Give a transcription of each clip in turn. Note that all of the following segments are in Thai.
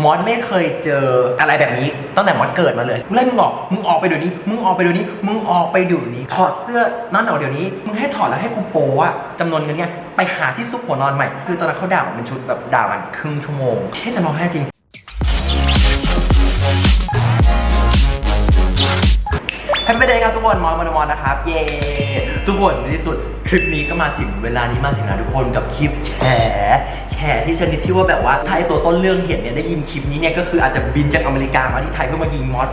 มอสไม่เคยเจออะไรแบบนี้ตั้งแต่มอสเกิดมาเลยไล่มึงออกมึงออกไปเดี๋ยวนี้ มึงออกไปเดี๋ยวนี้ มึงออกไปเดี๋ยวนี้ถอดเสื้อนั่นเอาเดี๋ยวนี้ มึงให้ถอดแล้วให้กูโปอะจำนวนเงินเนี้ยไปหาที่ซุกหัวนอนใหม่ คือตอนนั้นเขาด่าผมเป็นชุดแบบด่ามันครึ่งชั่วโมงแค่จะร้องไห้จริงแฮปปี้เดย์ครับทุกคนมอนมอนมอนนะครับ เย้ทุกคนในที่สุด คลิปนี้ก็มาถึงเวลานี้มาถึงแล้วทุกคนกับคลิปแฉ แร์ที่ชนิดที่ว่าแบบว่าถ้าไอตัวต้นเรื่องเห็นเนี่ยได้ยินคลิปนี้เนี่ยก็คืออาจจะบินจากอเมริกามาที่ไทยเพื่อมายิงมอส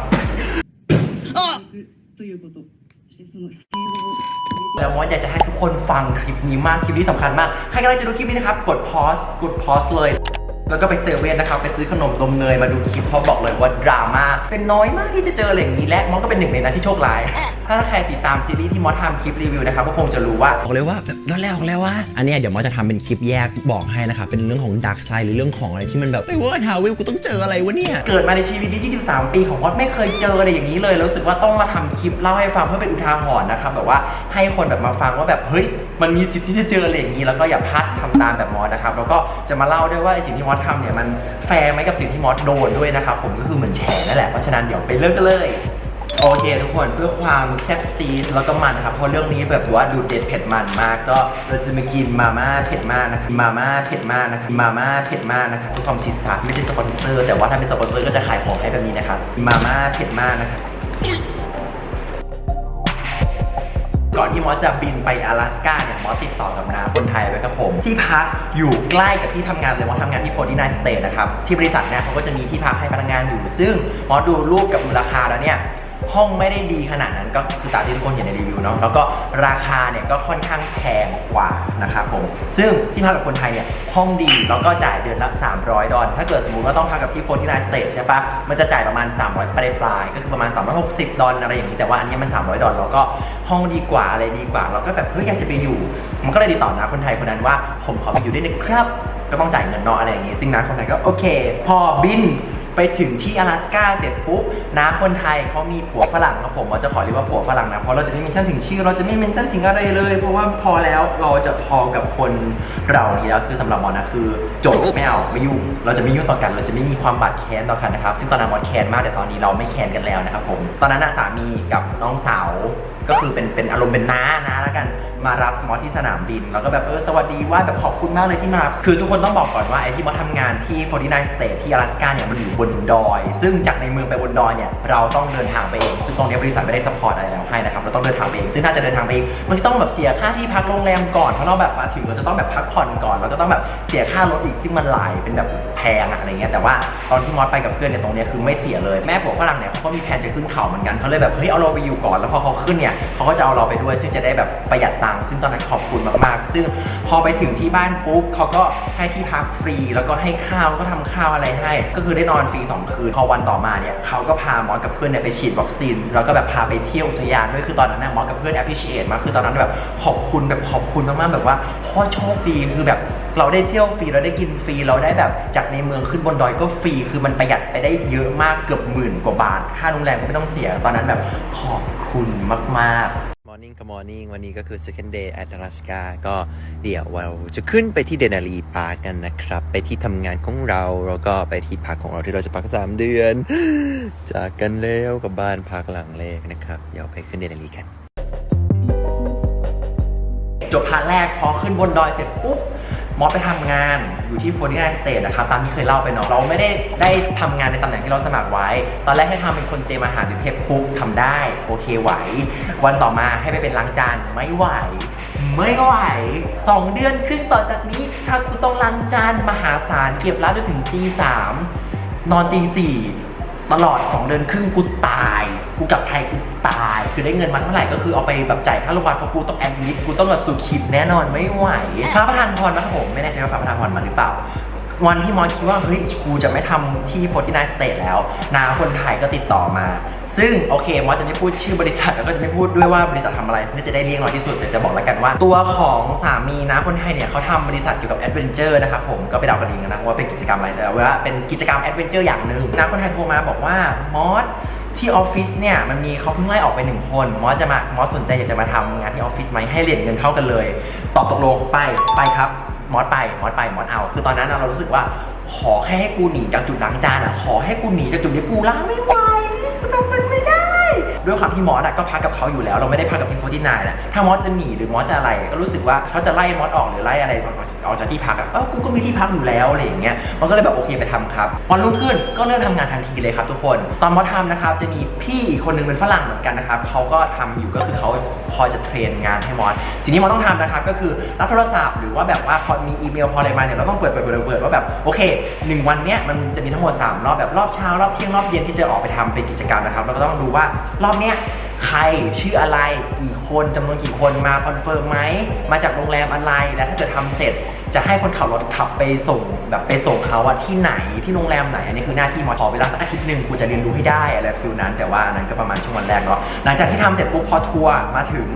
แล้วมอสอยากจะให้ทุกคนฟังคลิปนี้มากคลิปนี้สำคัญมาก ใครกำลังจะดูคลิปนี้นะครับ กดพอสกดพอสเลย แล้วก็ไปเซเว่นนะครับไปซื้อขนมนมเนยมาดูคลิปเพราะบอกเลยว่าดราม่าเป็นน้อยมากที่จะเจออะไรอย่างนี้และมอสก็เป็นหนึ่งในนั้นที่โชคร้าย ถ้าใครติดตามซีรีส์ที่มอสทำคลิปรีวิวนะครับก็คงจะรู้ว่าบอกเลยว่าแบบนั่นแล้วบอกแล้วว่าอันเนี้ยเดี๋ยวมอสจะทำเป็นคลิปแยกบอกให้นะครับเป็นเรื่องของดักไซหรือเรื่องของอะไรที่มันแบบไอ้เวิร์ดฮาวิลกูต้องเจออะไรวะเนี่ยเกิดมาในชีวิตนี้23 ปีของมอสไม่เคยเจออะไรอย่างนี้เลยแล้วรู้สึกว่าต้องมาทำคลิปเล่าให้ฟังเพื่อเป็นอุทาหรณ์นะครับแบบว่าให้คนแบบมาฟังว่าแบบเฮ้ยมันมีสิทธิ์ที่จะเจออะไรอย่างนี้แล้วก็อย่าพลาดทำตามแบบมอสนะครับแล้วก็จะมาเล่าด้วยว่าไอสิ่งที่มอสทำเนี่ยมันแฟร์ไหมกับสิ่งที่มอสโดนด้วยนะครับผมก็คือเหมือนแฉนั่นแหละเพราะฉะนั้นเดี๋ยวไปเริ่มกันเลยโอเคทุกคนเพื่อความแซ่บซีสแล้วก็มันนะครับเพราะเรื่องนี้แบบว่าดูเด็ดเผ็ดมันมากก็เราจะมากินมาม่าเผ็ดมากนะครับมาม่าเผ็ดมากนะครับมาม่าเผ็ดมากนะครับทุกความสิทธิ์ศาสตร์ไม่ใช่สปอนเซอร์ แต่ว่าถ้าเป็นสปอนเซอร์ก็จะขายของให้แบบนี้นะครับมาม่าเผ็ดมากนะครับ ก่อนที่มอสจะบินไป阿拉斯ก้าเนี่ยมอสติดต่อกับนาคนไทยไว้ครับผม ที่พักอยู่ใกล้กับที่ทำงานเลยมอสทำงานที่49 State นะครับที่บริษัทเนี่ยเขาก็จะมีที่พักให้พนักงานอยู่ ซึ่งมอสดูรูปกับดูราคาแล้วเนี่ย ห้องไม่ได้ดีขนาดนั้นก็คือตามที่ทุกคนเห็นในรีวิวเนาะแล้วก็ราคาเนี่ยก็ค่อนข้างแพงกว่านะครับผม ซึ่งที่พักกับคนไทยเนี่ยห้องดีแล้วก็จ่ายเดือนละ 300 ดอลถ้าเกิดสมมติว่าต้องพักกับที่โฟนที่ไนสเตทใช่ปะมันจะจ่ายประมาณ 300 ปลายปลายๆก็คือประมาณ 360 ดอลอะไรอย่างนี้แต่ว่าอันนี้มัน 300 ดอลแล้วก็ห้องดีกว่าอะไรดีกว่าเราก็แบบเฮ้ยอยากจะไปอยู่ มันก็เลยติดต่อนะคนไทยคนนั้นว่า ผมขอไปอยู่ด้วยนะครับก็ต้องจ่ายเงินนาะอะไรอย่างงี้ ซึ่งนะคนไทยก็โอเค พอบิน ไปถึงที่阿拉สกาเสร็จปุ๊บน้าคนไทยเขามีผัวฝรั่งนะผมเราจะขอเรียกว่าผัวฝรั่งนะเพราะเราจะไม่เมนชั่นถึงชื่อ เราจะไม่เมนชั่นถึงอะไรเลย เพราะว่าพอแล้วเราจะพอกับคนเรานี้แล้วคือสำหรับมอนะคือจบไม่เอาไม่ยุ่งเราจะไม่ยุ่งต่อกัน เราจะไม่มีความบาดแค้นต่อกันนะครับซึ่งตอนนั้นมอนแค้นมากแต่ตอนนี้เราไม่แค้นกันแล้วนะครับผมตอนนั้นสามีกับน้องสาว ก็คือเป็นเป็นอารมณ์เป็นน้านะแล้วกันมารับมอสที่สนามบิน แล้วก็แบบเออสวัสดีว่าแบบขอบคุณมากเลยที่มารับคือทุกคนต้องบอกก่อนว่าไอ้ที่มอสทำงานที่ 49 State ที่阿拉斯ก้าเนี่ยมันอยู่บนดอย ซึ่งจากในเมืองไปบนดอยเนี่ยเราต้องเดินทางไปเอง ซึ่งตรงเนี้ยบริษัทไม่ได้สปอร์ตอะไรแล้วให้นะครับเราต้องเดินทางไปเอง ซึ่งถ้าจะเดินทางไปเองมันก็ต้องแบบเสียค่าที่พักโรงแรมก่อนเพราะเราแบบมาถึงเราจะต้องแบบพักผ่อนก่อนแล้วก็ต้องแบบเสียค่ารถอีกซึ่งมันหลายเป็นแบบแพงอะอะไรเงี้ยแต่ว่าตอนที่มอสไปกับเพื่อนเนี่ยตรงเนี้ยคือไม่เสียเลยแม่ผัวฝรั่งเนี่ยเขาก็มีแผนจะขึ้นเขาเหมือนกันเขาเลยแบบเฮ้ยเอาเราไปอยู่ก่อนแล้วพอเขาขึ้นเนี่ย เขาก็จะเอาเราไปด้วย ซึ่งจะได้แบบประหยัดตังค์ซึ่งตอนนั้นขอบคุณมากๆ ซึ่งพอไปถึงที่บ้านปุ๊บเขาก็ให้ที่พักฟรี แล้วก็ให้ข้าวก็ทำข้าวอะไรให้ ก็คือได้นอนฟรีสองคืนพอวันต่อมาเนี่ยเขาก็พามอสกับเพื่อนเนี่ยไปฉีดวัคซีนแล้วก็แบบพาไปเที่ยวอุทยานด้วยคือตอนนั้นนะมอสกับเพื่อน appreciate มาคือตอนนั้นแบบขอบคุณแบบขอบคุณมากๆแบบว่าโคตรโชคดีคือแบบเราได้เที่ยวฟรีเราได้กินฟรีเราได้แบบจากในเมืองขึ้นบนดอยก็ฟรี คือมันประหยัดไปได้เยอะมากเกือบหมื่นกว่าบาท ค่าโรงแรมก็ไม่ต้องเสีย ตอนนั้นแบบขอบคุณมากๆ Morning กับ Morning วันนี้ก็คือ second day at Alaska ก็เดี๋ยวเราจะขึ้นไปที่เดนารีปาร์กันนะครับ ไปที่ทำงานของเราแล้วก็ไปที่พักของเราที่เราจะพักสามเดือน จากกันแล้วกับบ้านพักหลังแรกนะครับ เดี๋ยวไปขึ้นเดนารีกัน จบพาร์ทแรกพอขึ้นบนดอยเสร็จปุ๊บ มอสไปทำงานอยู่ที่ 49 State นะครับตามที่เคยเล่าไปเนาะเราไม่ได้ได้ทำงานในตำแหน่งที่เราสมัครไว้ ตอนแรกให้ทำเป็นคนเตรียมอาหารหรือเพปคุกทำได้โอเคไหว วันต่อมาให้ไปเป็นล้างจานไม่ไหว ไม่ไหวสองเดือนครึ่งต่อจากนี้ ถ้ากูต้องล้างจานมหาศาลเก็บร้านจนถึงตีสามนอนตีสี่ตลอด2เดือนครึ่งกูตาย กูกลับไทยกูตาย คือได้เงินมาเท่าไหร่ก็คือเอาไปแบบจ่ายค่าโรงพยาบาลเพราะกูต้องแอดมิดกูต้องแบบสูขีดแน่นอนไม่ไหวพระประธานพรนะครับผมไม่แน่ใจว่าพระประธานพรมาหรือเปล่าวันที่มอสคิดว่าเฮ้ยกูจะไม่ทำที่ 49 State แล้ว นาคนไทยก็ติดต่อมา ซึ่งโอเคมอสจะไม่พูดชื่อบริษัทแล้วก็จะไม่พูดด้วยว่าบริษัททำอะไรเพื่อจะได้เลี่ยงน้อยที่สุดแต่จะบอกแล้วกันว่า ตัวของสามีนะคนไทยเนี่ยเขาทำบริษัทเกี่ยวกับแอดเวนเจอร์นะครับผมก็ไปเดากันเองนะว่าเป็นกิจกรรมอะไรแต่ว่าเป็นกิจกรรมแอดเวนเจอร์อย่างหนึ่งนะคนไทยโทรมาบอกว่ามอส ที่ออฟฟิศเนี่ยมันมีเขาเพิ่งไล่ออกไปหนึ่งคนมอสจะมามอสสนใจอยากจะมาทำงานที่ออฟฟิศไหมให้เรียนเงินเท่ากันเลย ตอบตกลงไปไปครับมอสไปมอสไปมอสเอา คือตอนนั้นเรารู้สึกว่า ขอแค่ให้กูหนีจากจุดล้างจานอะขอให้กูหนีจากจุดที่กูล้างไม่ไหวคือแบบมันไม่ได้ ด้วยความที่มอสอะก็พักกับเขาอยู่แล้ว เราไม่ได้พักกับพี่โฟร์ที่นายนะถ้ามอสจะหนีหรือมอสจะอะไร ก็รู้สึกว่าเขาจะไล่มอสออกหรือไล่อะไรออกจากที่พักอะเออกูก็มีที่พักอยู่แล้วอะไรอย่างเงี้ยมันก็เลยแบบโอเคไปทำครับวันรุ่งขึ้นก็เริ่มทำงานทันทีเลยครับทุกคน ตอนมอสทำนะครับจะมีพี่อีกคนนึงเป็นฝรั่งเหมือนกันนะครับเขาก็ทำอยู่ก็คือเขาคอยจะเทรนงานให้มอสสิ่งที่มอสต้องทำนะครับก็คือรับโทรศัพท์หรือว่าแบบว่าพอมีอีเมลพออะไรมาเนี่ยเราต้องเปิดเปิดเปิดเปิดว่าแบบโอเคหนึ่งวันเนี้ยมันจะมีทั้งหมดสามรอบแบบรอบเช้ารอบเที่ยงรอบเย็นที่จะออกไปทำเป็นกิจกรรมนะครับเราก็ต้องดูว่ารอบเนี้ยใครชื่ออะไรกี่คนจำนวนกี่คนมาคอนเฟิร์มไหมมาจากโรงแรมอะไรแล้วถ้าเกิดทำเสร็จ จะให้คนขับรถขับไปส่งแบบไปส่งเขาอะที่ไหนที่โรงแรมไหนอันนี้คือหน้าที่มอขอเวลาสักอาทิตย์หนึ่งกูจะเรียนรู้ให้ได้อะไรฟิลนั้น แต่ว่าอันนั้นก็ประมาณช่วงวันแรกเนาะหลังจากที่ทำเสร็จปุ๊บพอทัวร์มาถึง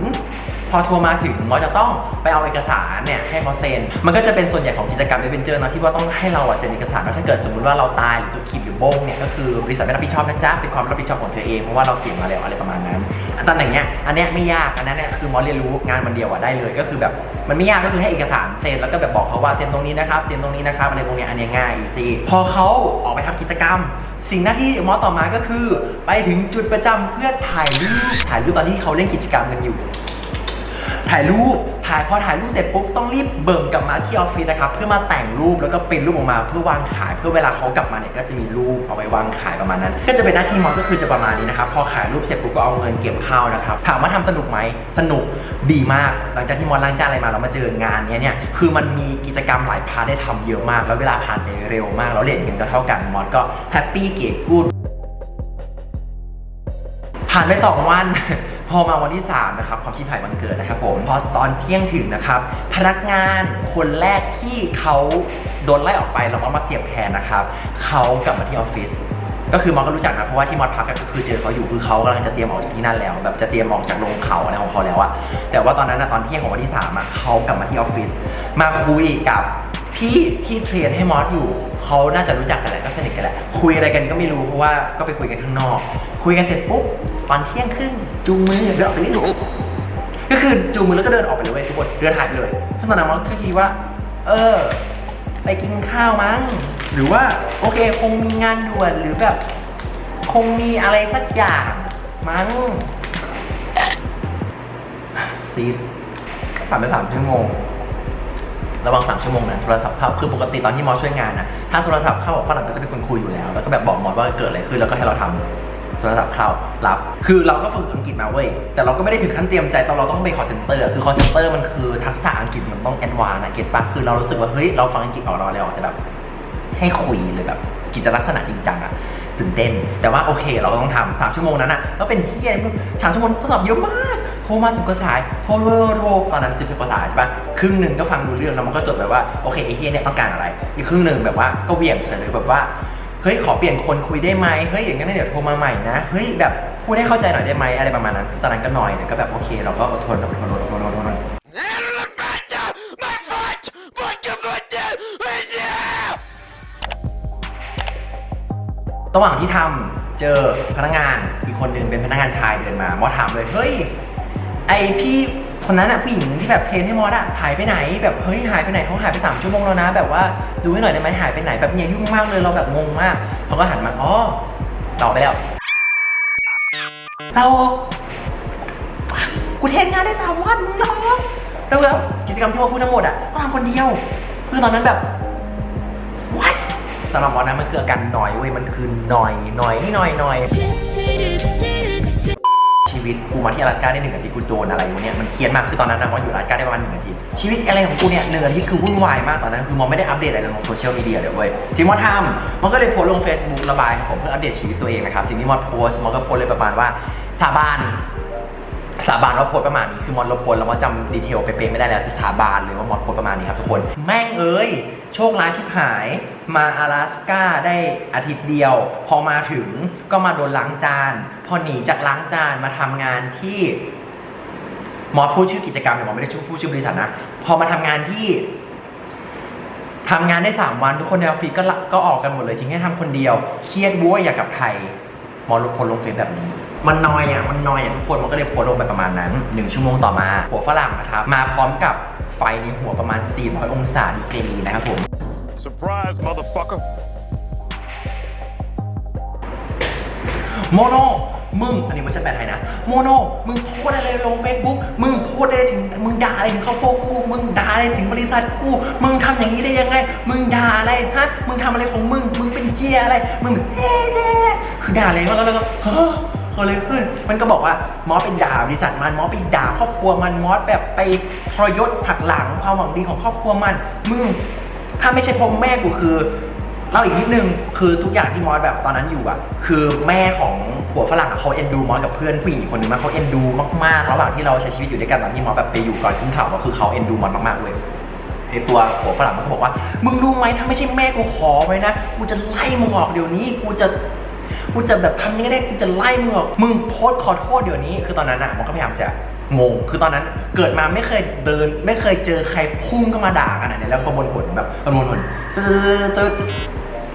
อทัวร์มาถึงมอจะต้องไปเอาเอกสารเนี่ยให้เขาเซ็น มันก็จะเป็นส่วนใหญ่ของกิจกรรมเอเวนเจอร์เนาะที่ว่าต้องให้เราอะเซ็นเอกสารว่าถ้าเกิดสมมติว่าเราตายหรือสุดขีดหรือโบ้งเนี่ยก็คือบริษัทไม่รับผิดชอบนะจ๊ะเป็นความรับผิดชอบของเธอเองเพราะว่าเราเสี่ยงมาแล้วอะไรประมาณนั้นอันตำแหน่งเนี้ยอันเนี้ยไม่ยากอันนั้นเนี่ยคือมอเรียนรู้งานวันเดียวอะได้เลย ก็คือแบบมันไม่ยากก็คือให้เอกสารเซ็นแล้วก็แบบบอกเขาว่าเซ็นตรงนี้นะครับเซ็นตรงนี้นะครับอะไรพวกเนี้ยอันเนี้ยง่ายอีซี่พอเขาออกไปทำกิจกรรม สิ่งหน้าที่มอต่อมาก็คือ ไปถึงจุดประจำเพื่อถ่ายรูปถ่ายรูปตอนที่เขาเล่นกิจกรรมกันอยู่ ถ่ายรูปถ่ายพอถ่ายรูปเสร็จปุ๊บต้องรีบเบิ่งกลับมาที่ออฟฟิศนะครับเพื่อมาแต่งรูปแล้วก็ปริ้นรูปออกมา เพื่อวางขายเพื่อเวลาเขากลับมาเนี่ยก็จะมีรูปเอาไว้วางขายประมาณนั้น ก็จะเป็นหน้าที่มอสก็คือจะประมาณนี้นะครับพอขายรูปเสร็จปุ๊บก็เอาเงินเก็บเข้านะครับถามว่าทำสนุกไหมสนุกดีมาก หลังจากที่มอสล้างจานอะไรมาเรามาเจองานเนี้ยเนี่ยคือมันมีกิจกรรมหลายพาร์ทได้ทำเยอะมาก แล้วเวลาผ่านไปเร็วมากแล้วเรทเงินก็เท่ากันมอสก็แฮปปี้เก๋กูด ผ่านไปสองวัน พอมาวันที่ 3 นะครับ ความชิบหายวันเกิดนะครับผม พอตอนเที่ยงถึงนะครับ พนักงานคนแรกที่เขาโดนไล่ออกไปแล้วมอสมาเสียบแทนนะครับ เขากลับมาที่ออฟฟิศก็คือมอสก็รู้จักนะเพราะว่าที่มอสพักก็คือเจอเขาอยู่คือเขากำลังจะเตรียมออกจากที่นั่นแล้ว แบบจะเตรียมออกจากโรงเขาอะไรของเขาแล้วอะแต่ว่าตอนนั้นนะตอนเที่ยงของวันที่3อะเขากลับมาที่ออฟฟิศมาคุยกับ พี่ที่เทรนให้มอสอยู่เขาน่าจะรู้จักกันแหละก็สนิทกันแหละคุยอะไรกันก็ไม่รู้เพราะว่าก็ไปคุยกันข้างนอก คุยกันเสร็จปุ๊บตอนเที่ยงครึ่งจูงมือเดินออกไปเล่นก็คือจูงมือแล้วก็เดินออกไปเลยเว้ยทุกคนเดินหายไปเลยซึ่งตอนนั้นมอสก็คิดว่า เออ ไปกินข้าวมั้ง หรือว่าโอเคคงมีงานด่วนหรือแบบคงมีอะไรสักอย่างมั้งซีดผ่านไปสามชั่วโมง ระหว่างสามชั่วโมงนั้นโทรศัพท์เข้าคือปกติตอนที่มอช่วยงานนะถ้าโทรศัพท์เข้าฝรั่งก็จะเป็นคนคุยอยู่แล้ว แล้วก็แบบบอกมอว่าเกิดอะไรขึ้นแล้วก็ให้เราทำโทรศัพท์เข้ารับ คือเราก็ฝึกอังกฤษมาเว้ย แต่เราก็ไม่ได้ถึงขั้นเตรียมใจตอนเราต้องไปคอร์เซนเตอร์ คือคอร์เซนเตอร์มันคือทักษะอังกฤษมันต้องแอดวานซ์นะเก็ตปะคือเรารู้สึกว่าเฮ้ยเราฟังอังกฤษออกเราเลยออกแต่แบบให้คุยเลยแบบกิจลักษณะจริงจังอะ ตื่นเต้น แต่ว่าโอเคเราก็ต้องทำสามชั่วโมงนั้นอะแล้วเป็นเฮียสามชั่วโมงทดสอบเยอะมากโทรมาสิบกว่าสายโทรโทรโทรตอนนั้นสิบกว่าสายใช่ปะครึ่งหนึ่งก็ฟังดูเรื่องแล้วมันก็จดแบบว่าโอเคไอ้เฮียเนี่ยต้องการอะไร อีกครึ่งหนึ่งแบบว่าก็เหวี่ยงเฉยเลยแบบว่าเฮ้ยขอเปลี่ยนคนคุยได้ไหมเฮ้ยอย่างนั้นเดี๋ยวโทรมาใหม่นะเฮ้ยแบบพูดให้เข้าใจหน่อยได้ไหมอะไรประมาณนั้นซึ่งตอนนั้นก็หน่อยแต่ก็แบบโอเค เราก็อดทนอดทนอดทนอดทน ระหว่างที่ทำเจอพนักงานอีกคนหนึ่งเป็นพนักงานชายเดินมา มอถามเลย เฮ้ย ไอพี่คนนั้นอะผู้หญิงที่แบบเทรนให้มอสอะหายไปไหน แบบเฮ้ยหายไปไหนเขาหายไปสามชั่วโมงแล้วนะ แบบว่าดูให้หน่อยได้ไหมหายไปไหนแบบเนี่ยยุ่งมากเลยเราแบบงงมากเขาก็หันมาอ๋อต่อไปแล้วเรากูเทรนงานได้สามวันมึงน้อแล้วกิจกรรมที่มอพูดทั้งหมดอะต้องทำคนเดียวคือตอนนั้นแบบ สำหรับมอสนะมันคืออาการหน่อยเว้ยมันคือหน่อยหน่อยนี่หน่อยหน่อยชีวิตกูมาที่อลาสก้าได้หนึ่งนาทีกูโดนอะไรวะเนี่ยมันเครียดมากคือตอนนั้นนะมอสอยู่อลาสก้าได้ประมาณหนึ่งนาทีชีวิตอะไรของกูเนี่ยหนึ่งนาทีคือวุ่นวายมากตอนนั้นคือมอสไม่ได้อัปเดตอะไรลงโซเชียลมีเดียเลยเว้ยที่มอสทำมอสก็เลยโพสลง Facebook ระบายของผมเพื่ออัปเดตชีวิตตัวเองนะครับสิ่งที่มอสโพส์มอสก็โพส์เลยประมาณว่าสาบานาบานว่าโพสประมาณนี้คือมอสลบโพสแล้วมอสจำดีเทลเป๊ะๆไม่ได้แล้วแต่สาบานเลยว่ามอสโพสประมาณนี้ครับทุกคน แม่งเอ้ย โชคร้ายชิบหาย มา阿拉สก้าได้อาทิตย์เดียว พอมาถึงก็มาโดนล้างจาน พอหนีจากล้างจานมาทำงานที่มอสพูดชื่อกิจกรรมแต่มอสไม่ได้พูดชื่อบริษัทนะ พอมาทำงานที่ทำงานได้สามวันทุกคนในออฟฟิศก็ละก็ออกกันหมดเลยทิ้งให้ทำคนเดียวเครียดบ้วยอยากกลับไทยมอลโพสต์ลงเฟซแบบนี้ มันนอยอะมันนอยอะทุกคนมันก็เลยโพสต์ลงไปประมาณนั้นหนึ่งชั่วโมงต่อมา หัวฝรั่งนะครับ มาพร้อมกับไฟในหัวประมาณ 400 องศาดีกรีนะครับผม Surprise, motherfucker. โมโนมึง อันนี้ไม่ใช่แปลไทยนะ โมโน มึงโพสอะไรลง Facebook มึงโพสอะไรถึง มึงด่าอะไรถึงครอบครัวกู มึงด่าอะไรถึงบริษัทกู มึงทำอย่างนี้ได้ยังไง มึงด่าอะไรฮะ มึงทำอะไรของมึง มึงเป็นเฮียอะไร มึงแบบเอ๊ะเอ๊ะคือด่าอะไรมาแล้วแล้วก็เฮ้อ เกิดอะไรขึ้น มันก็บอกว่ามอสไปด่าบริษัทมันมอสไปด่าครอบครัวมันมอสแบบไปทรยศหักหลังความหวังดีของครอบครัวมัน มึงถ้าไม่ใช่พ่อแม่กูคือเล่าอีกนิดนึงคือทุกอย่างที่มอสแบบตอนนั้นอยู่อะ คือแม่ของผัวฝรั่งเขาเอ็นดูมอสกับเพื่อนผู้หญิงอีคนนึงมากเขาเอ็นดูมากๆระหว่างที่เราใช้ชีวิตอยู่ด้วยกันตอนที่มอสแบบไปอยู่ก่อนขึ้นเขาก็คือเขาเอ็นดูมอสมากๆเลยไอตัวผัวฝรั่งมันก็บอกว่า มึงรู้ไหมถ้าไม่ใช่แม่กูขอไว้นะ กูจะไล่มึงออกเดี๋ยวนี้ กูจะ กูจะแบบทำยังไงได้กูจะไล่มึงออกมึงโพสต์ขอโทษเดี๋ยวนี้ คือตอนนั้นอะมอสก็พยายามจะงง คือตอนนั้นเกิดมาไม่เคยเดิน ไม่เคยเจอใครพุ่งเข้ามาด่าขนาดนี้แล้วประมวลผลแบบประมวลผลตึ๊ดตึ๊ด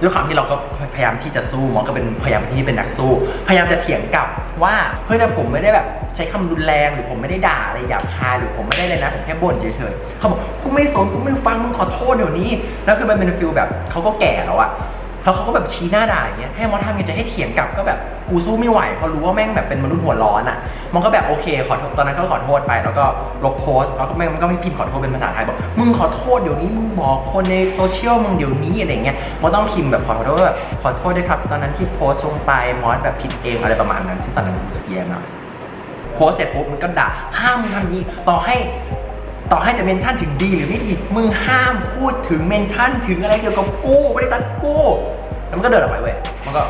ด้วยความที่เราก็พยายามที่จะสู้หมอก็เป็นพยายามที่เป็นนักสู้ พยายามจะเถียงกลับว่าเฮ้ยแต่ผมไม่ได้แบบใช้คำรุนแรงหรือผมไม่ได้ด่าอะไรหยาบคายหรือผมไม่ได้เลยนะผมแค่บ่นเฉยๆเขาบอกกูไม่สนกูไม่ฟังมึงขอโทษเดี๋ยวนี้แล้วคือมันเป็นฟิลแบบเขาก็แก่แล้วอะ แล้วเขาก็แบบชี้หน้าด่าอย่างเงี้ยให้มอสทำยังจะให้เถียงกลับก็แบบกูสู้ไม่ไหวเพราะรู้ว่าแม่งแบบเป็นมนุษย์หัวร้อนอะมันก็แบบโอเค ขอโทษตอนนั้นก็ขอโทษไป แล้วก็ลบโพสต์แล้วก็แม่งมันก็ไม่พิมพ์ขอโทษเป็นภาษาไทยบอกมึงขอโทษเดี๋ยวนี้มึงบอกคนในโซเชียลมึงเดี๋ยวนี้อะไรเงี้ยมันต้องพิมพ์แบบขอโทษแบบขอโทษด้วยครับ ตอนนั้นที่โพสต์ลงไปมอสแบบผิดเองอะไรประมาณนั้นซึ่งตอนนั้นรู้สึกแย่มากโพสเสร็จปุ๊บมันก็ด่าห้ามมึงทำนี้ต่อให้ ต่อให้จะเมนชั่นถึงดีหรือไม่ดีมึงห้ามพูดถึงเมนชั่นถึงอะไรเกี่ยวกับกูบริษัทกูแล้วมันก็เดินออกไปเว้ยมันก็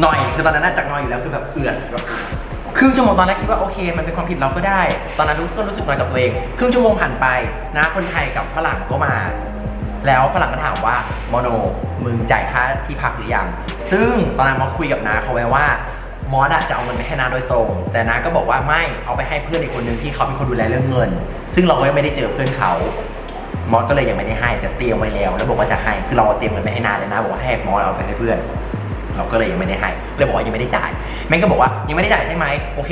หน่อยคือตอนนั้นน่าจากหน่อยอยู่แล้วคือแบบเอือดแบบครึ่งชั่วโมงตอนแรกคิดว่าโอเค มันเป็นความผิดเราก็ได้ ตอนนั้นรู้ก็รู้สึกน้อยกับตัวเองครึ่งชั่วโมงผ่านไปนะคนไทยกับฝรั่งก็มา แล้วฝรั่งก็ถามว่าโมโนมึงจ่ายค่าที่พักหรือยังซึ่งตอนนั้นมาคุยกับน้าเขาไว้ว่า มอสอะจะเอาเงินไปให้น้าโดยตรง แต่น้าก็บอกว่าไม่เอาไปให้เพื่อนอีกคนนึงที่เขาเป็นคนดูแลเรื่องเงิน ซึ่งเราก็ยังไม่ได้เจอเพื่อนเขามอสก็เลยยังไม่ได้ให้แต่เตรียมไว้แล้ว แล้วบอกว่าจะให้คือเราเตรียมเงินไปให้นาเลยนะบอกว่าให้มอสเอาไปให้เพื่อน เราก็เลยยังไม่ได้ให้เลยบอกว่ายังไม่ได้จ่ายแม่งก็บอกว่ายังไม่ได้จ่ายใช่ไหมโอเค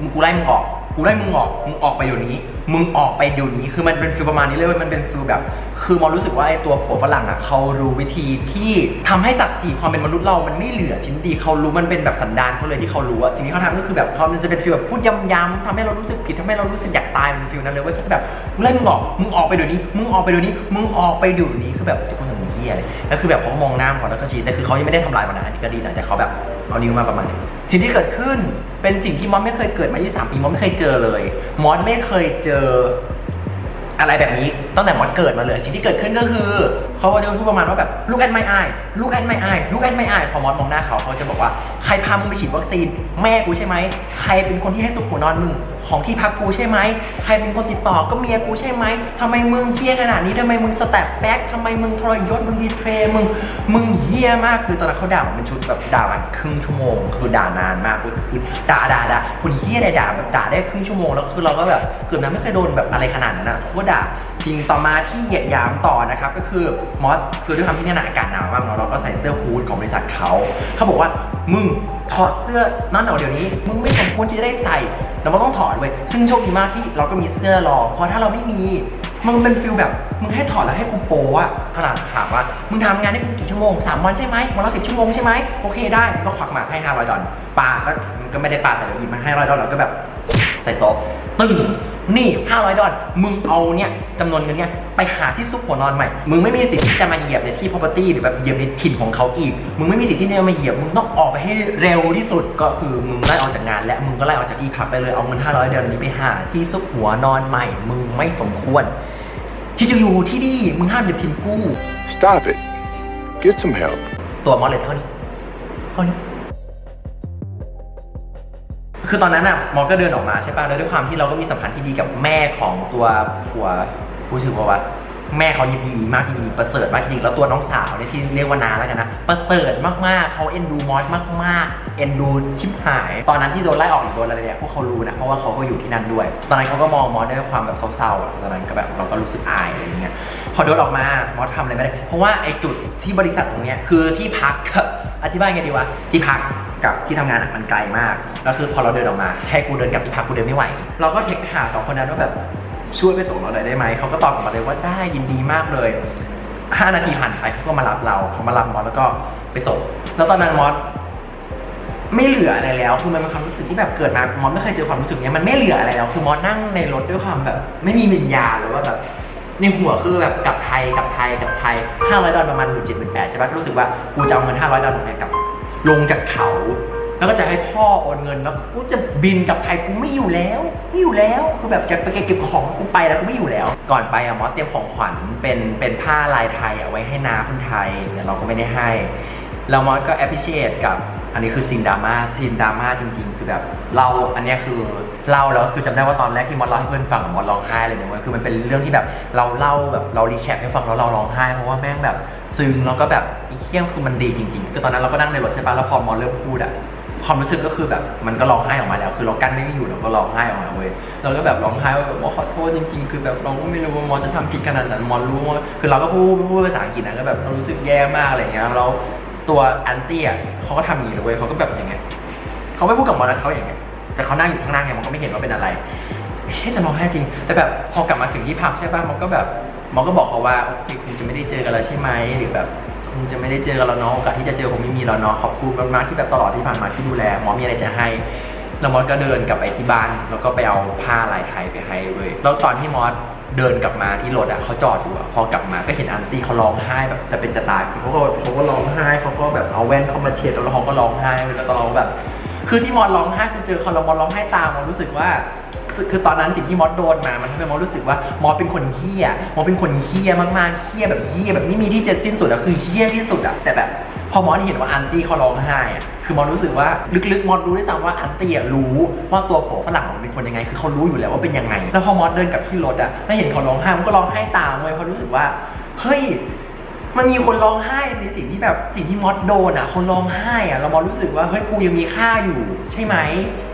มึงกูไล่มึงออก กูไล่มึงออก มึงออกไปเดี๋ยวนี้ มึงออกไปเดี๋ยวนี้ คือมันเป็นฟิลประมาณนี้เลยมันเป็นฟิลแบบ คือมอสรู้สึกว่าไอ้ตัวผัวฝรั่งอะเขารู้วิธีที่ทำให้ศักดิ์ศรีความเป็นมนุษย์เรา มันไม่เหลือชิ้นดีเขารู้มันเป็นแบบสันดานเขาเลยที่เขารู้อะสิ่งที่เขาทำก็คือแบบเขามันจะเป็นฟิลแบบพูดย้ำๆทำให้เรารู้สึกผิดทำให้เรารู้สึกอยากตายมันฟิลนั้นเลยเว้ยเขาจะแบบกูไล่มึงออก มึงออกไปเดี๋ยวนี้ มึงออกไปเดี๋ยวนี้ มึงออกไปเดี๋ยวนี้ คือแบบจะพูด สำเนียงเฮียเลยแล้วคือแบบเขามองหน้ามันแล้วก็ชี้แต่คือเขายังไม่ได้ทำลายมันนะอันนี้ก็ดีนะแต่เขาแบบเอานิ้วมาประมาณนี้สิ่งที่เกิดขึ้นเป็นสิ่งที่มอสไม่เคยเกิดมา 23 ปีมอสไม่เคยเจอเลย มอสไม่เคยเจออะไรแบบนี้ตั้งแต่มอสเกิดมาเลย สิ่งที่เกิดขึ้นก็คือเขาจะพูดประมาณว่าแบบ look at my eye look at my eye look at my eye พอมอสมองหน้าเขาเขาจะบอกว่าใครพามึงไปฉีดวัคซีนแม่กูใช่ไหมใครเป็นคนที่ให้สุขหัวนอนมึงของที่พักกูใช่ไหม ใครเป็นคนติดต่อก็เมียกูใช่ไหมทำไมมึงเฮี้ยขนาดนี้ทำไมมึงสแตปแบ็กทำไมมึงทรยศมึงดีเทรมึง มึงเฮี้ยมากคือตอนนั้นเขาด่าผมเป็นชุดแบบด่ามันครึ่งชั่วโมง คือด่านานมากคือคือด่าด่าด่าคนเฮี้ยอะไรด่าแบบด่าได้ครึ่งชั่วโมงแล้วคือเราก็แบบเกือบนั้นไม่เคยโดนแบบอะไรขนาดนั้นนะเขาก็ด่าจริงต่อมาที่เหยียดหยามต่อนะครับก็คือมอสคือด้วยความที่เนี่ยอากาศหนาวมากเนาะเราก็ใส่เสื้อฮูดของบริษัทเขาเขาบอกว่ามึง ถอดเสื้อนั่นหนาวเดี๋ยวนี้ มึงไม่สมควรที่จะได้ใส่แล้วมันต้องถอดเว้ยซึ่งโชคดีมากที่เราก็มีเสื้อรองเพราะถ้าเราไม่มี มันเป็นฟิลแบบ มึงให้ถอดแล้วให้กูโปอะขนาดถามว่า มึงทำงานได้กูกี่ชั่วโมงสามวันใช่ไหมวันละสิบชั่วโมงใช่ไหมโอเคได้ก็ควักมาให้ห้าร้อยดอลปาก็มันก็ไม่ได้ปาแต่เดี๋ยิบมาให้ร้อยดอลเราก็แบบใส่โต๊ะตึ้ง นี่ห้าร้อยดอลมึงเอาเนี่ยจำนวนเงินเนี่ยไปหาที่ซุกหัวนอนใหม่ มึงไม่มีสิทธิ์ที่จะมาเหยียบในที่ property หรือแบบเหยียบในถิ่นของเขาอีก มึงไม่มีสิทธิ์ที่จะมาเหยียบ มึงต้องออกไปให้เร็วที่สุด ก็คือมึงไล่ออกจากงานและมึงก็ไล่ออกจากที่พักไปเลย เอาเงิน 500เดือนนี้ไปหาที่ซุกหัวนอนใหม่ มึงไม่สมควร ที่จะอยู่ที่นี่ มึงห้ามเหยียบถิ่นกู Stop it. Get some help. ตัวมอสเลยเท่านี้ เท่านี้ คือตอนนั้นอะมอสก็เดินออกมาใช่ป่ะแล้วด้วยความที่เราก็มีสัมพันธ์ที่ดีกับแม่ของตัวผัวผู้ชื่อว่าแม่เขานี่ดีมากจริงๆประเสริฐมากจริงแล้วตัวน้องสาวเนี่ยที่เรียกว่านาแล้วกันนะประเสริฐมากๆเขาเอ็นดูมอสมากๆเอ็นดูชิบหาย ตอนนั้นที่โดนไล่ออกหรือโดนอะไรเนี่ยพวกเขารู้นะเพราะว่าเขาก็อยู่ที่นั่นด้วย ตอนนั้นเขาก็มองมอสด้วยความแบบเศร้าๆอะตอนนั้นก็แบบเราก็รู้สึกอายอะไรอย่างเงี้ยพอโดนออกมามอสทำอะไรไม่ได้เพราะว่าไอ้จุดที่บริษัทตรงเนี้ยคือที่พักอธิบายไงดีวะที่พัก กับที่ทำงานอะมันไกลมากแล้วคือพอเราเดินออกมา ให้กูเดินกลับที่พักกูเดินไม่ไหว เราก็เทคหาสองคนนั้นว่าแบบช่วยไปส่งเราหน่อยได้ไหมเขาก็ตอบกลับมาเลยว่าได้ยินดีมากเลย 5 นาทีผ่านไปเขาก็มารับเราเขามารับมอสแล้วก็ไปส่ง แล้วตอนนั้นมอสไม่เหลืออะไรแล้วคือมันเป็นความรู้สึกที่แบบเกิดมามอสไม่เคยเจอความรู้สึกเนี้ยมันไม่เหลืออะไรแล้ว คือมอสนั่งในรถด้วยความแบบ ไม่มีวิญญาณหรือว่าแบบในหัวคือแบบกลับไทยกลับไทยกลับไทย500ดอลประมาณหมื่นเจ็ดหมื่นแปดใช่ปะรู้สึกว่ากูจะเอาเงิน500ดอลลาร์เนี่ยกลับ ลงจากเขา แล้วก็จะให้พ่อโอนเงินแล้วกูจะบินกลับไทยกูไม่อยู่แล้วไม่อยู่แล้วคือแบบจะไปเก็บของกูไปแล้วกูไม่อยู่แล้ว ก่อนไปอะมอสเตรียมของขวัญเป็นเป็นผ้าลายไทยเอาไว้ให้นาคนไทยแต่เราก็ไม่ได้ให้แล้วมอสก็แอพพิเชตกับ อันนี้คือซีนดราม่าซีนดราม่าจริง ๆ คือแบบเราอันนี้คือเล่าแล้วคือจำได้ว่าตอนแรกที่มอสเล่าให้เพื่อนฟังมอสร้องไห้เลยเนี่ยเว้ยคือมันเป็นเรื่องที่แบบเราเล่าแบบเรารีแคปให้ฟังแล้วเราร้องไห้เพราะว่าแม่งแบบซึ้งแล้วก็แบบอีเที่ยงคือมันดีจริงๆคือตอนนั้นเราก็นั่งในรถใช่ปะแล้วพอมอสเริ่มพูดอะความรู้สึกก็คือแบบมันก็ร้องไห้ออกมาแล้ว คือเรากั้นไม่อยู่เราก็ร้องไห้ออกมาเว้ยเราก็แบบร้องไห้ว่าแบบมอขอโทษจริงๆ คือแบบเราก็ไม่รู้ว่ามอจะทำผิดขนาดนั้นมอรู้ว่าคือเราก็พูดพูดภาษาอังกฤษนะก็แบบเรารู้สึกแย่มากอะไรเงี้ยแล้ว ตัวแอนตี้อะเขาก็ทำอย่างนี้เลยเว้ยเขาก็แบบอย่างเงี้ยเขาไม่พูดกับมอนะเขาอย่างเงี้ยแต่เขานั่งอยู่ข้างหน้าไงมันก็ไม่เห็นว่าเป็นอะไรเฮ้ยจะมองให้จริง แต่แบบพอกลับมาถึงที่พักใช่ป่ะมันก็แบบมันก็บอกเขาว่าโอเคคุณจะไม่ได้เจอกันแล้วใช่ไหมหรือแบบคงจะไม่ได้เจอกันแล้วเนาะโอกาสที่จะเจอคงไม่มีแล้วเนาะขอบคุณมากๆที่แบบตลอดที่ผ่านมาที่ดูแลหมอมีอะไรจะให้ แล้วมอสก็เดินกลับไปที่บ้าน แล้วก็ไปเอาผ้าลายไทยไปให้เว้ยแล้วตอนที่มอสเดินกลับมาที่รถอะเขาจอดอยู่อะพอกลับมาก็เห็นอันตี้เขาร้องไห้แบบจะเป็นจะตายคือเขาก็เขาก็ร้องไห้เขาก็แบบเอาแว่นเข้ามาเช็ดแล้วเขาก็ร้องไห้เว้ยแล้วก็ร้องแบบ คือที่มอสร้องไห้คือเจอเขาแล้วมอสร้องไห้ตามมอสรู้สึกว่าคือคือตอนนั้นสิ่งที่มอสโดนมา มันทำให้มอสรู้สึกว่ามอสเป็นคนเฮี้ยมอสเป็นคนเฮี้ยมากๆเฮี้ยแบบเฮี้ยแบบไม่มีที่จะสิ้นสุดอะคือเฮี้ยที่สุดอะแต่แบบ พอมอสเห็นว่าอันตี้เขาร้องไห้อะคือมอนรู้สึกว่าลึกๆมอสรู้ด้วยซ้ำว่าอันตี้รู้ว่าตัวผัวฝรั่งมันเป็นคนยังไง คือเขารู้อยู่แล้วว่าเป็นยังไง แล้วพอมอสเดินกลับที่รถอะแล้วเห็นเขาร้องไห้มันก็ร้องไห้ตามเลยเพราะรู้สึกว่า เฮ้ยมันมีคนร้องไห้ในสิ่งที่แบบสิ่งที่มอสโดนอะ คนร้องไห้อะเรามอสรู้สึกว่าเฮ้ยกูยังมีค่าอยู่ ใช่ไหม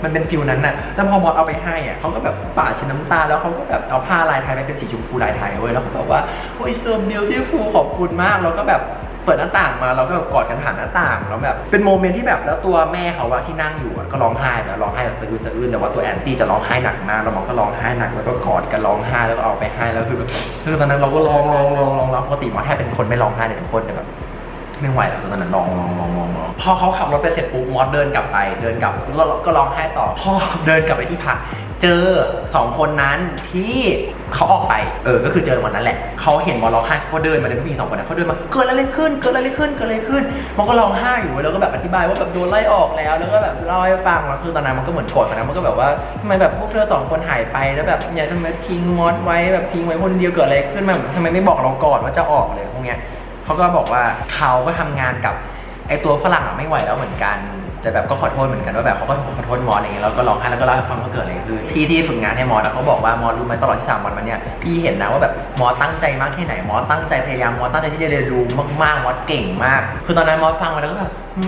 มันเป็นฟิลนั้นน่ะ แล้วพอมอสเอาไปให้อะเขาก็แบบปาดชิ้นน้ำตา แล้วเขาก็แบบเอาผ้าลายไทยไปเป็นสีชมพูลายไทยเว้ย แล้วเขาแบบว่า โอ้ย so beautiful ขอบคุณมาก แล้วก็แบบเปิดหน้าต่างมาเราก็แบบกอดกันผ่านหน้าต่างแล้วแบบเป็นโมเมนต์ที่แบบแล้วตัวแม่เขาอะที่นั่งอยู่อะก็ร้องไห้แบบร้องไห้แบบสะอื้นสะอื้นแต่ว่าตัวแอนตี้จะร้องไห้หนักมากแล้วมอสก็ร้องไห้หนักแล้วก็กอดกันร้องไห้แล้วก็เอาไปให้แล้วคือคือตอนนั้นเราก็ร้องร้องร้องร้องร้องปกติมอสแทบเป็นคนไม่ร้องไห้เลยทุกคนแต่แบบ ไม่ไหวแล้วคือตอนนั้นร้องร้องร้องร้องร้องพอเขาขับรถไปเสร็จปุ๊บมอสเดินกลับไปเดินกลับก็ร้องไห้ต่อพอเดินกลับไปที่พักเจอสองคนนั้นที่เขาออกไปเออก็คือเจอวันนั้นแหละเขาเห็นมอสร้องไห้เขาก็เดินมาเลยผู้หญิงสองคนนั้นเขาเดินมาเกิดอะไรขึ้นเกิดอะไรขึ้นเกิดอะไรขึ้นมอสก็ร้องไห้อยู่แล้วก็แบบอธิบายว่าแบบโดนไล่ออกแล้ว แล้วก็แบบเล่าให้ฟังแล้วคือตอนนั้นมันก็เหมือนโกรธนนะมันก็แบบว่าทำไมแบบพวกเธอสองคนหายไปแล้วแบบเนี่ยทำไมทิ้งมอสไว้แบบทิ้งไว้คนเดียวเกิดอะไรขึ้นแบบทำไมไม่บอกเราก่อนว่าจะออกเลยพวกเนี้ย เขาก็บอกว่าเขาก็ทำงานกับไอตัวฝรั่งอะไม่ไหวแล้วเหมือนกัน แต่แบบก็ขอโทษเหมือนกันว่าแบบเขาก็ขอโทษมอสอะไรเงี้ยแล้วก็ร้องไห้แล้วก็เล่าให้ฟังว่าเกิดอะไรขึ้นพี่ที่ฝึกงานให้มอสเขาบอกว่ามอสรู้ไหมตลอดสามวันมาเนี่ยพี่เห็นนะว่าแบบมอสตั้งใจมากแค่ไหนมอสตั้งใจพยายามมอสตั้งใจที่จะเรียนรู้มากๆมอสเก่งมาก คือตอนนั้นมอสฟังมาแล้วก็แบบอื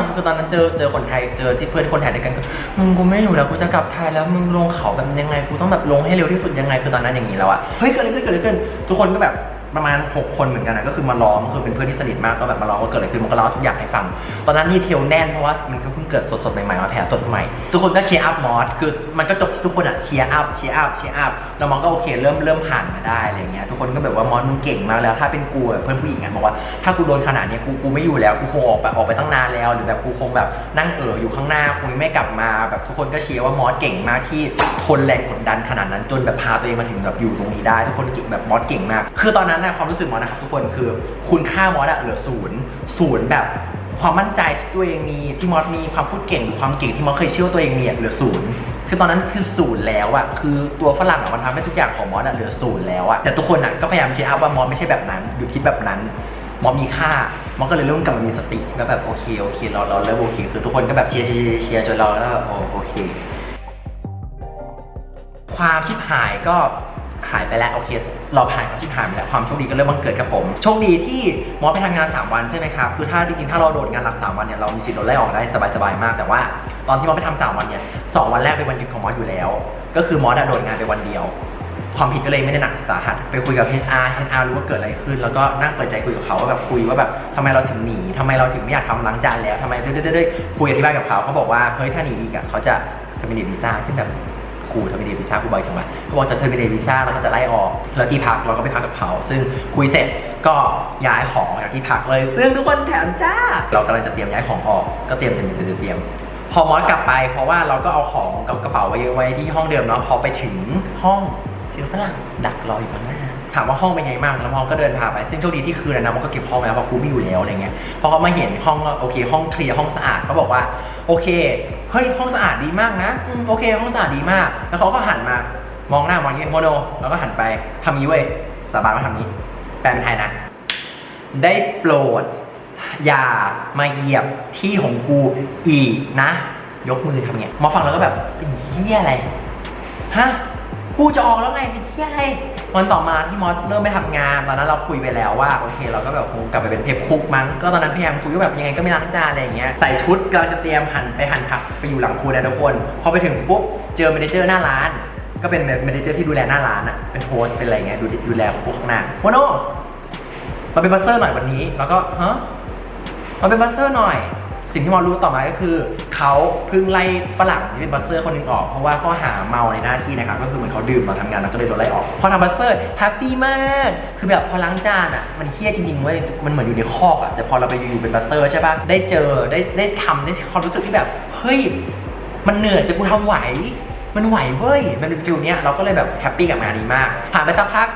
มคือตอนนั้นเจอเจอคนไทยเจอที่เพื่อนคนไทยด้วยกันก็มึงกูไม่อยู่แล้วกูจะกลับไทยแล้วมึงลงเขาแบบยังไงกูต้องแบบลงให้เร็วที่สุดยังไงคือตอนนั้นอย่างนี้แล้วอะเฮ้ยเกิดอะไรขึ้นเกิดอะไรขึ้นทุกคนก็แบบ ประมาณ 6 คนเหมือนกันนะก็คือมาล้อมคือเป็นเพื่อนที่สนิทมากก็แบบมาล้อมว่าเกิดอะไรขึ้นมันก็เล่าทุกอย่างให้ฟัง ตอนนั้นดีเทลแน่นเพราะว่ามันก็เพิ่งเกิดสดๆใหม่ๆมาแผลสดใหม่ทุกคนก็เชียร์อัพมอสคือมันก็จบทุกคนอะเชียร์อัพเชียร์อัพเชียร์อัพแล้วมันก็โอเคเริ่มเริ่มผ่านมาได้อะไรเงี้ยทุกคนก็แบบว่ามอสมึงเก่งมากแล้วถ้าเป็นกูเพื่อนผู้หญิงอะบอกว่าถ้ากูโดนขนาดเนี้ยกูกูไม่อยู่แล้วกูคงออกแบบออกไปตั้งนานแล้ว หรือแบบกูคงแบบนั่งเอออยู่ข้างหน้าคงไม่กลับมาแบบทุกคนก็เชียร์ว่ามอสเก่งมากที่ทนแรงกดดันขนาดนั้นจนแบบพาตัวเองมาถึงแบบอยู่ตรงนี้ได้ ทุกคนเก่งแบบมอสเก่งมาก คือตอนนั้นนความรู้สึกมอสนะครับทุกคนคือคุณค่ามอสอะเหลือศูนย์ศูนย์แบบความมั่นใจที่ตัวเองมีที่มอสมีความพูดเก่งหรือความเก่งที่มอสเคยเชื่อตัวเองมีอะเหลือศูนย์คือตอนนั้นคือศูนย์แล้วอะคือตัวฝรั่งอะมันทำให้ทุกอย่างของมอสอะเหลือศูนย์แล้วอะแต่ทุกคนอะก็พยายามเชียร์อัพว่ามอสไม่ใช่แบบนั้นอยู่คิดแบบนั้นมอสมีค่ามอสก็เลยเริ่มกลับมามีสติแล้วแบบโอเคโอเคเราเราเริ่มโอเคคือทุกคนก็แบบเชียร์เชียร์เชียร์จนเราแล้วแบบโอเค ความชิบหายก็ หายไปแล้วโอเคเราผ่านความชิบหายไปแล้วความโชคดีก็เริ่มบังเกิดครับผมโชคดีที่มอสไปทำงาน 3 วันใช่ไหมครับคือถ้าจริงๆถ้าเราโดดงานหลัก 3 วันเนี่ยเรามีสิทธิ์โดนไล่ออกได้สบายๆมาก แต่ว่าตอนที่มอสไปทำสามวันเนี่ยสองวันแรกเป็นวันหยุดของมอสอยู่แล้ว ก็คือมอสอะโดดงานไปวันเดียวความผิดก็เลยไม่ได้หนักสาหัส ไปคุยกับ HR HR รู้ว่าเกิดอะไรขึ้น แล้วก็นั่งเปิดใจคุยกับเขาว่าแบบคุยว่าแบบทำไมเราถึงหนีทำไมเราถึงไม่อยากทำล้างจานแล้วทำไมเรื่อยๆคุยอธิบายกับเขาเขาบอกว่าเฮ้ยถ้าหนีอีกอะเขาจะจะเป็นวีซ่าซึ่งแบบ ครูทำไมเดวีซ่ากูบอยจังหวะเขาบอกจะเทอร์มินเดวีซ่าแล้วก็จะไล่ออก แล้วที่พักเราก็ไปพักกับเขา ซึ่งคุยเสร็จก็ย้ายของจากที่พักเลย ซึ่งทุกคนแถมจ้า เรากำลังจะเตรียมย้ายของออก ก็เตรียมเตรียมเตรียมเตรียมเตรียมพอมอสกลับไป เพราะว่าเราก็เอาของกับกระเป๋าไว้ไว้ที่ห้องเดิมเนาะ พอไปถึงห้องเจอฝรั่งดักรออยู่ข้างหน้า ถามว่าห้องเป็นไงบ้างแล้วมอก็เดินพาไป ซึ่งโชคดีที่คืนนั้นนะมอสก็เก็บห้องไว้แล้วเพราะกูไม่อยู่แล้วอะไรเงี้ยพอเขามาเห็นห้องก็โอเค ห้องเคลียร์ห้องสะอาดเขาบอกว่า โอเคเฮ้ยห้องสะอาดดีมากนะอืมโอเค ห้องสะอาดดีมาก แล้วเขาก็หันมามองหน้ามองอย่างงี้โมโนแล้วก็หันไปทำนี้เว้ยสาบานว่าทำนี้ แปลเป็นไทยนะ ได้โปรด อย่ามาเหยียบที่ของกูอีกนะ ยกมือทำเงี้ยมอฟังแล้วก็แบบเป็นเฮียอะไรฮะ กูจะออกแล้วไงเป็นเฮียอะไรวันต่อมาที่มอสเริ่มไปทำงานตอนนั้นเราคุยไปแล้วว่าโอเคเราก็แบบคงกลับไปเป็นเพปคุกมั้งก็ตอนนั้นพยายามคุยว่าแบบยังไงก็ไม่ล้างจานอะไรอย่างเงี้ยใส่ชุดกำลังจะเตรียมหันไปหันผักไปอยู่หลังครัวนะทุกคนพอไปถึงปุ๊บเจอเมเนเจอร์หน้าร้าน ก็เป็นเมเนเจอร์ที่ดูแลหน้าร้านอะเป็นโฮสเป็นอะไรเงี้ยดูดูแลพวกข้างหน้าโมโนมาเป็นบัสเซอร์หน่อยวันนี้ แล้วก็ฮะมาเป็นบัสเซอร์หน่อย สิ่งที่มอรู้ต่อมาก็คือเขาเพิ่งไล่ฝรั่งที่เป็นบัสเซอร์คนหนึงออกเพราะว่าข้อหาเมาในหน้าที่นะครับก็คือเหมือนเขาดื่มมาทำงานแล้วก็เลยโดนไล่ออกพอทำบัสเซอร์แฮปปี้มากคือแบบพอล้างจานอะมันเครียดจริงๆเว้ยมันเหมือนอยู่ในคอกอะแต่พอเราไปอยู่เป็นบัสเซอร์ใช่ปะได้เจอได้ได้ทำได้ความรู้สึกที่แบบเฮ้ยมันเหนื่อยแต่กูทำไหว มันไหวเว้ยมันเป็นฟิลเนี้ยเราก็เลยแบบแฮปปี้กับงานนี้มากผ่านไปสักพัก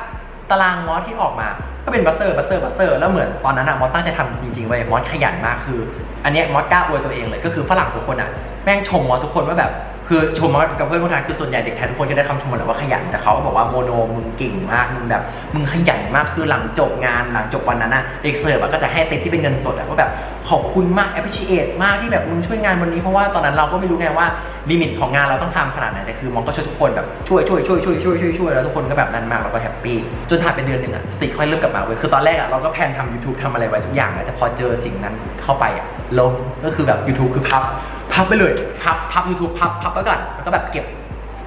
ตารางมอสที่ออกมา ก็เป็นบัสเซอร์บัสเซอร์บัสเซอร์แล้วเหมือนตอนนั้นอะมอสตั้งใจทำจริงๆเว้ยมอสขยันมากคือ อันเนี้ยมอสกล้าอวยตัวเองเลยก็คือฝรั่งทุกคนอะแม่งชมมอสทุกคนว่าแบบ คือชมมอสกับเพื่อนคนไทยคือส่วนใหญ่เด็กไทยทุกคนจะได้คำชมหมดแหละว่าขยันแต่เขาก็บอกว่าโมโนมึงเก่งมากมึงแบบมึงขยันมากคือหลังจบงานหลังจบวันนั้นอะเด็กเสิร์ฟอะก็จะให้เต็มที่เป็นเงินสดอะว่าแบบขอบคุณมาก appreciate มากที่แบบมึงช่วยงานวันนี้เพราะว่าตอนนั้นเราก็ไม่รู้ไงว่าลิมิตของงานเราต้องทำขนาดไหนแต่คือมองก็ช่วยทุกคนแบบช่วยช่วยช่วยช่วยช่วยช่วยช่วยแล้วทุกคนก็แบบนั้นมากเราก็แฮปปี้จนผ่านไปเดือนหนึ่งอะสติค่อยเริ่มกลับมาเว้ยคือตอนแรกอะเราก็แพลนทำ YouTube ทำอะไรไว้ทุกอย่างเลยแต่พอเจอสิ่งนั้นเข้าไปอะล้มก็คือแบบ YouTube คือพับ พับไปเลยพับพับยูทูบพับพับไปก่อนแล้วก็แบบเก็บ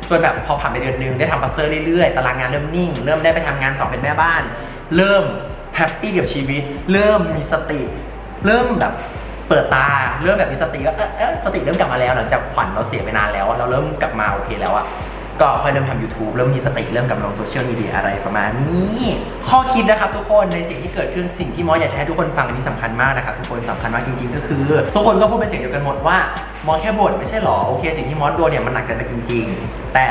จนแบบพอผ่านไปเดือนนึงได้ทำบัสเซอร์เรื่อยๆ ตารางงานเริ่มนิ่ง เริ่มได้ไปทำงานสองเป็นแม่บ้าน เริ่มแฮปปี้กับชีวิต เริ่มมีสติ เริ่มแบบเปิดตา เริ่มแบบมีสติก็เออสติเริ่มกลับมาแล้วหลังจากขวัญเราเสียไปนานแล้วเราเริ่มกลับมาโอเคแล้วอะ ก็ค่อยเริ่มทำ YouTube เริ่มมีสติเริ่มกลับลงโซเชียลมีเดียอะไรประมาณนี้ ข้อคิดนะครับทุกคนในสิ่งที่เกิดขึ้นสิ่งที่มอสอยากให้ทุกคนฟังอันนี้สำคัญมากนะครับทุกคนสำคัญมากจริง ๆ ก็คือ ทุกคนก็พูดเป็นเสียงเดียวกันหมดว่ามอสแค่บ่นไม่ใช่หรอโอเค สิ่งที่มอสโดนเนี่ยมันหนักเกันไปจริง ๆ แต่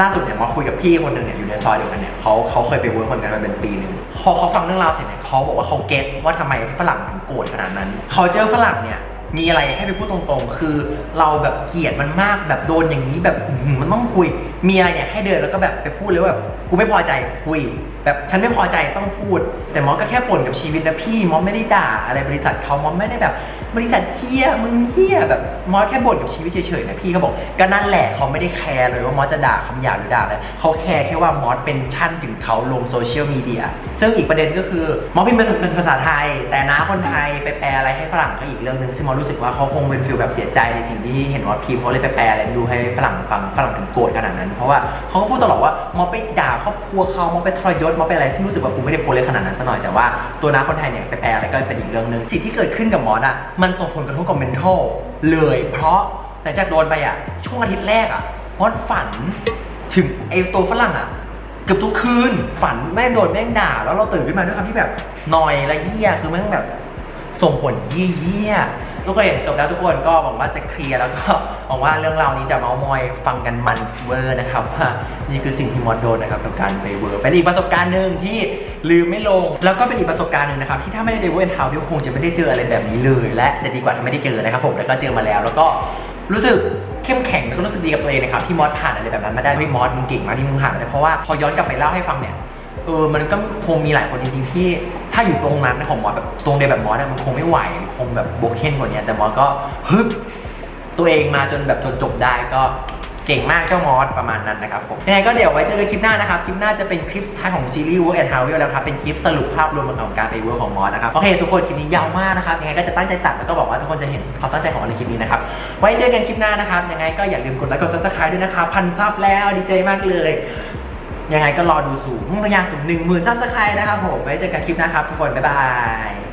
ล่าสุดเนี่ยมอสคุยกับพี่คนหนึ่งเนี่ยอยู่ในซอยเดียวกันเนี่ยเขาเขาเคยไปเวิร์กเหมือนกันมาเป็นปีหนึ่งพอเขาฟังเรื่องราวเสร็จเนี่ยเขาบอกว่าเขาเก็ตว่าทำไมฝรั่งถึงโกรธขนาดนั้นเขาเจอฝรั่งเนี่ย มีอะไรให้ไปพูดตรงๆ คือเราแบบเกลียดมันมากแบบโดนอย่างนี้แบบอื้อหือมันต้องคุย มีอะไรเนี่ยให้เดินแล้วก็แบบไปพูดเลยว่าแบบกูไม่พอใจคุยแบบฉันไม่พอใจต้องพูด แต่มอสก็แค่ป่นกับชีวิตนะพี่มอสไม่ได้ด่าอะไรบริษัทเขามอสไม่ได้แบบ บริษัทเฮียมึงเฮียแบบมอสแค่บ่นกับชีวิตเฉยๆนะพี่เขาบอกก็นั่นแหละเขาไม่ได้แคร์เลยว่ามอสจะด่าคำหยาบหรือด่าอะไรเขาแคร์แค่ว่ามอสเป็นชั่นถึงเขาลงโซเชียลมีเดียซึ่งอีกประเด็นก็คือมอสพิมพ์เป็นภาษาไทย แต่น้าคนไทยไปแปลอะไรให้ฝรั่งก็อีกเรื่องหนึงซึ่งมอสรู้สึกว่าเขาคงเป็นฟีลแบบเสียใจในสิ่งที่เห็นมอสพิมพ์เขาเลยไปแปลอะไรดูให้ฝรั่งฟังฝรั่งถึงโกรธขนาดนั้น เพราะว่าเขาก็พูดตลอดว่ามอสไปด่าครอบครัวเขามอสไปทรยศมอสไปอะไรซึ่งรู้สึกว่ากูไม่ได้โพสเลยขนาดนั้นซะหน่อยแต่ว่าตัวน้าคนไทยเนี่ยไปแปลอะไรก็เป็นอีกเรื่องหนึ่งสิ่งที่เกิดขึ้นกับมอสอะมันส่งผลกระทบกับ mental เลยเพราะหลังจากโดนไปอะช่วงอาทิตย์แรกอะมอสฝันถึงไอ้ตัวฝรั่งอะเกือบทุกคืนฝันแม่งโดนแม่งด่า แล้วเราตื่นขึ้นมาด้วยคำที่แบบนอยและเหี้ยคือแม่งแบบส่งผลเยี่ยๆ ทุกคนจบแล้วทุกคนก็หวังว่าจะเคลียร์แล้วก็หวังว่าเรื่องราวนี้จะเมามอยฟังกันมันเวอร์นะครับว่านี่คือสิ่งที่มอดโดนนะครับกับการไปเวิร์เป็นอีกประสบการณ์หนึ่งที่ลืมไม่ลง แล้วก็เป็นอีกประสบการณ์หนึ่งนะครับที่ถ้าไม่ได้ไปเวิร์กทาวน์คงจะไม่ได้เจออะไรแบบนี้เลย และจะดีกว่าถ้าไม่ได้เจอนะครับผมแล้วก็เจอมาแล้ว แล้วก็รู้สึกเข้มแข็งแล้วก็รู้สึกดีกับตัวเองนะครับที่มอสผ่านอะไรแบบนั้นมาได้เฮ้ยมอสมึงเก่งมากที่มึงผ่านมาได้เพราะว่าพอย้อนกลับไปเล่าให้ฟังเนี่ยเออมันก็คงมีหลายคนจริงๆที่ถ้าอยู่ตรงนั้นของมอสแบบตรงเดียแบบมอสเนี่ยมันคงไม่ไหวมันคงแบบโบกเคนกว่านี้แต่มอสก็ฮึบตัวเองมาจนแบบจนจบได้ก็เก่งมากเจ้ามอสประมาณนั้นนะครับผมยังไงก็เดี๋ยวไว้เจอกันคลิปหน้านะครับ คลิปหน้าจะเป็นคลิปท้ายของซีรีส์ Work and Travel แล้วครับ เป็นคลิปสรุปภาพรวมของการไปเวิร์กของมอสนะครับ โอเค ทุกคนคลิปนี้ยาวมากนะครับ ยังไงก็จะตั้งใจตัดแล้วก็บอกว่าทุกคนจะเห็นความตั้งใจของเราในคลิปนี้นะครับ ไว้เจอกันคลิปหน้านะครับ ยังไงก็อย่าลืมกดไลค์กด subscribe ด้วยนะครับ พันซับแล้วดีใจมากเลย ยังไงก็รอดูสูงพยายามสูงหนึ่งหมื่นซับสไครต์นะครับผมไว้เจอกันคลิปหน้าครับทุกคนบ๊ายบาย